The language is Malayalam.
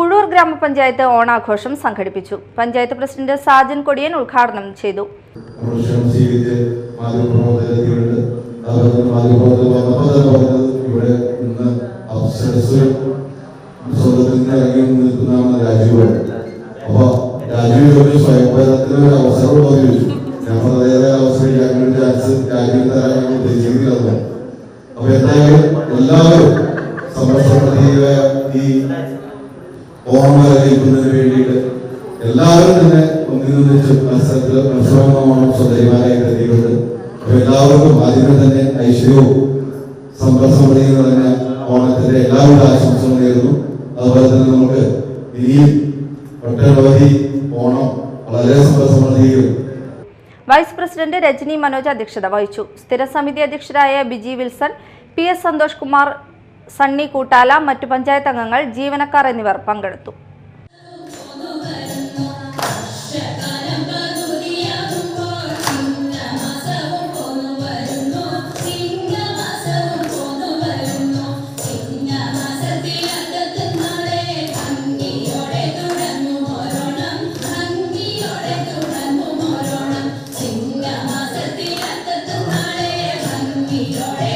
പുഴൂർ ഗ്രാമപഞ്ചായത്ത് ഓണാഘോഷം സംഘടിപ്പിച്ചു. പഞ്ചായത്ത് പ്രസിഡന്റ് സാജൻ കൊടിയൻ ഉദ്ഘാടനം ചെയ്തു. എല്ലാവരും സമരസമിതിയിലെ ഈ ഓണം വരവേൽക്കുന്നതിന് വേണ്ടിയിട്ട് എല്ലാവരും തന്നെ ഒന്നിനൊന്നിച്ച് മത്സരത്തിൽ മത്സരം ഓണം സ്വന്തമാരായി കരുതിയിട്ടുണ്ട്. അപ്പൊ എല്ലാവർക്കും ആദ്യമേ തന്നെ ഐശ്വര്യവും സമ്പർസമൃതിയും നിറഞ്ഞ ഓണത്തിന്റെ എല്ലാവിധ ആശംസകളും നേരുന്നു. അതുപോലെ തന്നെ നമുക്ക് ഇനിയും ഒട്ടനവധി ഓണം വളരെ സമ്പർസമൃതിയിലും വൈസ് പ്രസിഡന്റ് രജനി മനോജ് അധ്യക്ഷത വഹിച്ചു. സ്ഥിരസമിതി അധ്യക്ഷരായ Biji Wilson P S Santhosh Kumar Sunny Koottala മറ്റു പഞ്ചായത്ത് അംഗങ്ങൾ ജീവനക്കാർ എന്നിവർ പങ്കെടുത്തു. ഭംഗിയോടെ